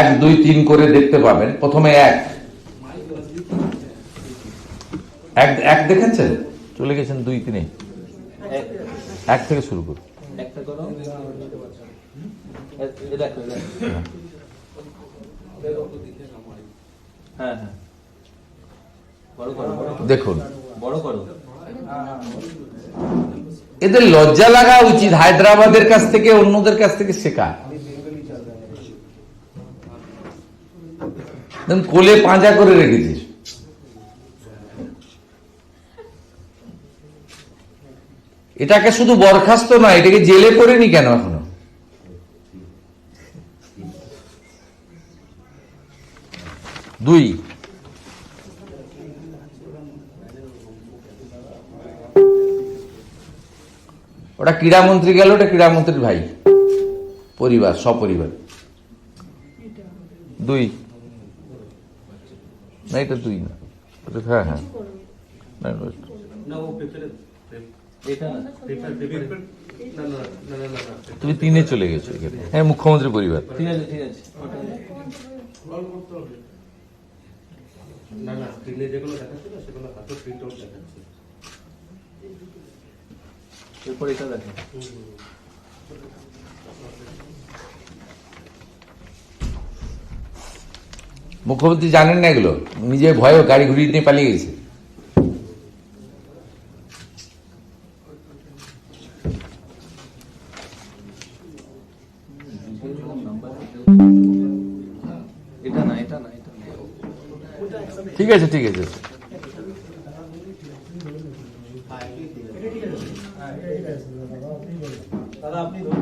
এক, দুই, তিন করে দেখতে পাবেন। প্রথমে এক। এক দেখেছেন? চলে গেছেন দুই, তিনে। এক থেকে শুরু করুন। দেখুন। এদের লজ্জা লাগা উচিত হায়দ্রাবাদের কাছ থেকে, অন্যদের কাছ থেকে শেখা। কোলে পাঁজা করে রেখেছিস। এটাকে শুধু বরখাস্ত নয়, এটাকে জেলে পড়েনি কেন এখনও? দুই। ওটা ক্রীড়ামন্ত্রী গেল, ওটা ক্রীড়ামন্ত্রীর ভাই। পরিবার, সপরিবার। দুই। না এটা দুই না। হ্যাঁ হ্যাঁ। না, তুমি তিনে চলে গেছো এখানে। হ্যাঁ মুখ্যমন্ত্রী পরিবার। ঠিক আছে ঠিক আছে। না না স্ক্রিনে যেগুলো দেখাচ্ছে না সেগুলো হাতে প্রিন্ট আউট দেখাচ্ছে। এরপর এটা দেখো। মুখ্যমন্ত্রী জানেন না এগুলো। নিজে ভয়ে গাড়ি ঘুরিয়ে নিয়ে পালিয়ে গেছে। ঠিক আছে ঠিক আছে। এটা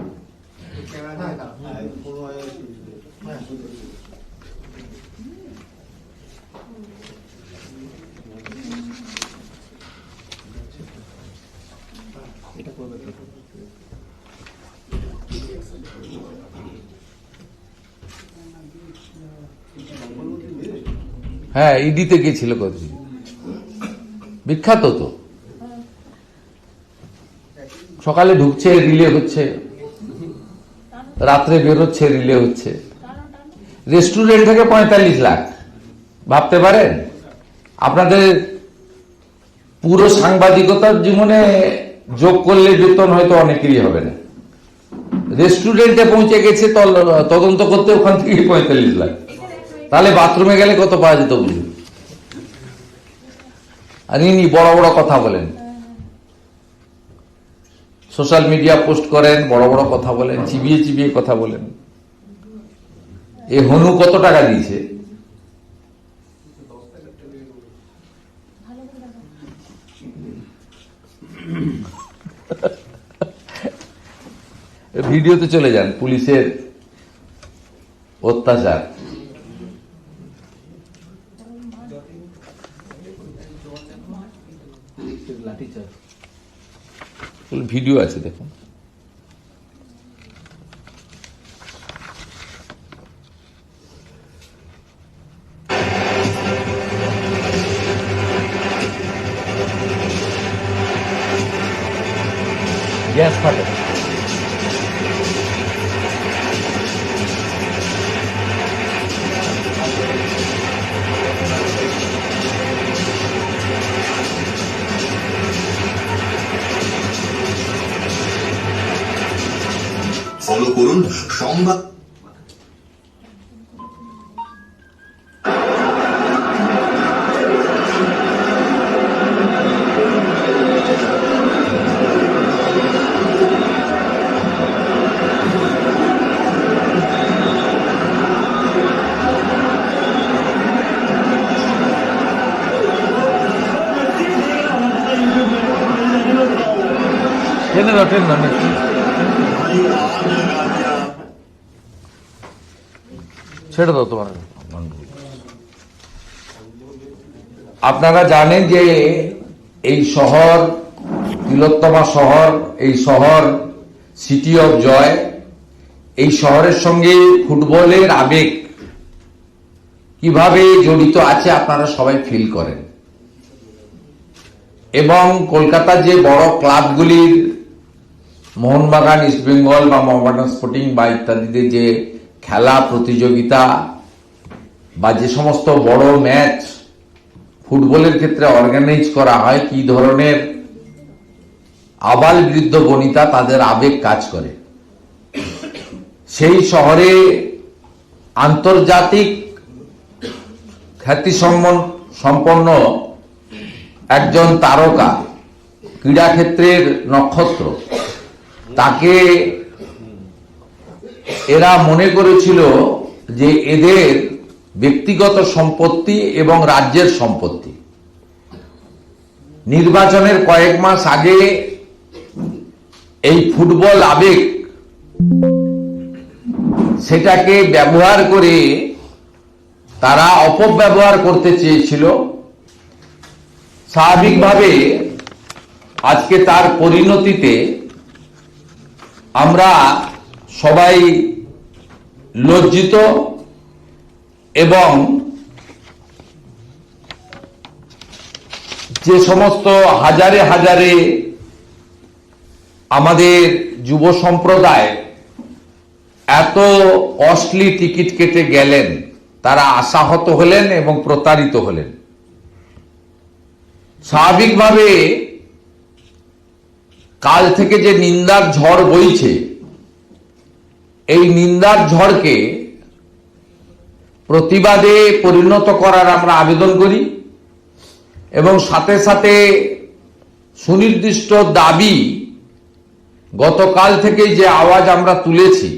হ্যাঁ ইডিতে গিয়েছিল কতদিন? বিখ্যাত তো। সকালে ঢুকছে, রিলে হচ্ছে। রাত্রে বেরোচ্ছে, রিলে হচ্ছে। রেস্টুরেন্ট থেকে পঁয়তাল্লিশ লাখ। ভাবতে পারেন? আপনাদের পুরো সাংবাদিকতার জীবনে যোগ করলে বেতন হয়তো অনেকেরই হবে না। রেস্টুরেন্টে পৌঁছে গেছে তদন্ত করতে ওখান থেকে পঁয়তাল্লিশ লাখ। তাহলে বাথরুমে গেলে কত পাওয়া যেত বুঝুন আর ইনি বড় বড় কথা বলেন। সোশ্যাল মিডিয়া পোস্ট করেন, বড় বড় কথা বলেন, চিবিয়ে চিবিয়ে কথা বলেন। এ হনু কত টাকা দিয়েছে? ভিডিওতে চলে যান, পুলিশের অত্যাচার। ভিডিও আছে দেখুন। গ্যাস ফাটে করুন সংবাদ টেনে দাও টেনে দাও নেক্সট। ছেড়ে দাও তোমার আপনারা জানেন যে এই শহর, তিলোত্তমা শহর, এই শহর সিটি অফ জয় এই শহরের সঙ্গে ফুটবলের আবেগ কীভাবে জড়িত আছে আপনারা সবাই ফিল করেন। এবং কলকাতার যে বড় ক্লাবগুলির মোহনবাগান, ইস্টবেঙ্গল বা মোহামেডান স্পোর্টিং বা ইত্যাদিতে যে খেলা, প্রতিযোগিতা বা যে সমস্ত বড় ম্যাচ ফুটবলের ক্ষেত্রে অর্গানাইজ করা হয়, কি ধরনের আবাল বৃদ্ধ বনিতা তাদের আবেগ কাজ করে। সেই শহরে আন্তর্জাতিক খ্যাতি সম্পন্ন একজন তারকা, ক্রীড়াক্ষেত্রের নক্ষত্র, তাকে এরা মনে করেছিল যে এদের ব্যক্তিগত সম্পত্তি এবং রাজ্যের সম্পত্তি। নির্বাচনের কয়েক মাস আগে এই ফুটবল আবেগ সেটাকে ব্যবহার করে তারা অপব্যবহার করতে চেয়েছিল। স্বাভাবিকভাবে আজকে তার পরিণতিতে আমরা সবাই লজ্জিত এবং যে সমস্ত হাজারে হাজারে আমাদের যুব সম্প্রদায় এত কস্টলি টিকিট কেটে গেলেন, তারা আশাহত হলেন এবং প্রতারিত হলেন। স্বাভাবিকভাবে কাল থেকে যে নিন্দার ঝড় বইছে এই নিন্দার ঝড়কে প্রতিবাদে পরিণত করার আমরা আবেদন করি এবং সাথে সাথে সুনির্দিষ্ট দাবি গতকাল থেকে যে আওয়াজ আমরা তুলেছি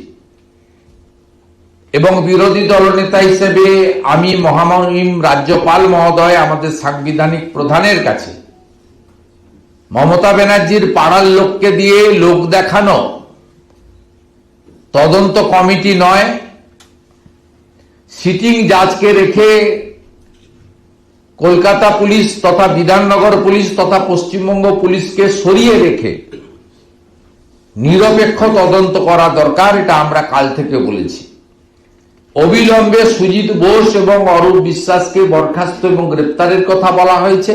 এবং বিরোধী দলনেতা হিসেবে আমি মহামহিম রাজ্যপাল মহোদয় আমাদের সাংবিধানিক প্রধানের কাছে মমতা ব্যানার্জির পাড়ার লোককে দিয়ে লোক দেখানো তদন্ত কমিটি নয়, সিটিং জাজকে রেখে কলকাতা পুলিশ তথা বিধাননগর পুলিশ তথা পশ্চিমবঙ্গ পুলিশকে সরিয়ে রেখে নিরপেক্ষ তদন্ত করা দরকার, এটা আমরা কাল থেকে বলেছি। অবিলম্বে সুজিত বোস এবং অরূপ বিশ্বাসকে বরখাস্ত এবং গ্রেপ্তারের কথা বলা হয়েছে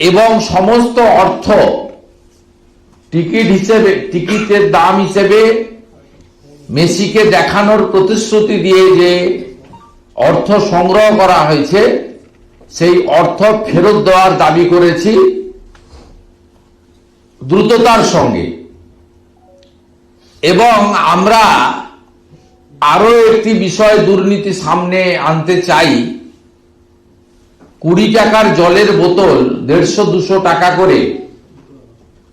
এবং সমস্ত অর্থ টিকিট হিসেবে, টিকিটের দাম হিসেবে মেসিকে দেখানোর প্রতিশ্রুতি দিয়ে যে অর্থ সংগ্রহ করা হয়েছে, সেই অর্থ ফেরত দেওয়ার দাবি করেছি দ্রুততার সঙ্গে। এবং আমরা আরও একটি বিষয় দুর্নীতি সামনে আনতে চাই। কুড়ি টাকার জলের বোতল দেড়শো দুশো টাকা করে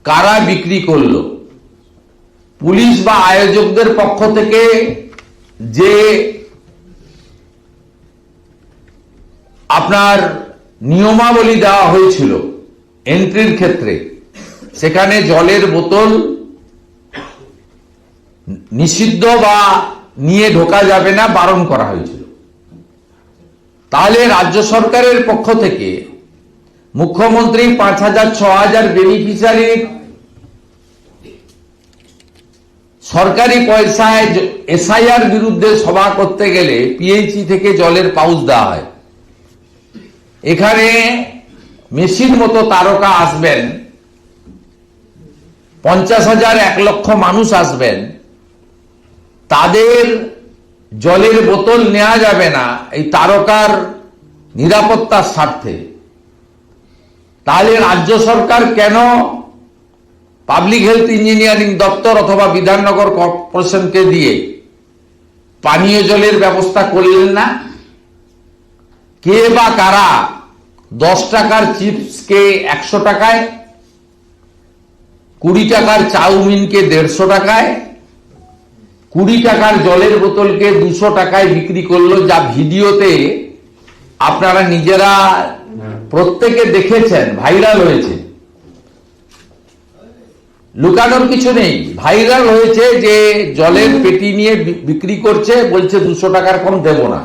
কারা বিক্রি করল? পুলিশ বা আয়োজকদের পক্ষ থেকে যে আপনার নিয়মাবলী দেওয়া হয়েছিল এন্ট্রির ক্ষেত্রে, সেখানে জলের বোতল নিষিদ্ধ বা নিয়ে ঢোকা যাবে না, বারণ করা হয়েছিল। তাহলে রাজ্য সরকারের পক্ষ থেকে মুখ্যমন্ত্রী পাঁচ হাজার ছ হাজার বেনিফিশিয়ারির সরকারি পয়সায় এসআইআর বিরুদ্ধে সভা করতে গেলে পিএইচি থেকে জলের পাউচ দেওয়া হয়। এখানে মেশিন মতো তারকা আসবেন, পঞ্চাশ হাজার এক লক্ষ মানুষ আসবেন, তাদের জলের বোতল নেওয়া যাবে না এই তারকার নিরাপত্তার স্বার্থে। তাহলে রাজ্য সরকার কেন পাবলিক হেলথ ইঞ্জিনিয়ারিং দপ্তর অথবা বিধাননগর কর্পোরেশনকে দিয়ে পানীয় জলের ব্যবস্থা করলেন না? কে বা কারা দশ টাকার চিপসকে একশো টাকায় কুড়ি টাকার চাউমিনকে দেড়শো টাকায় কুড়ি টাকার জলের বোতলকে দুশো টাকায় বিক্রি করল? যা ভিডিওতে আপনারা নিজেরা প্রত্যেকে দেখেছেন ভাইরাল হয়েছে। লুকানোর কিছু নেই। ভাইরাল হয়েছে যে জলের পেটি নিয়ে বিক্রি করছে, বলছে দুশো টাকার কম দেব না।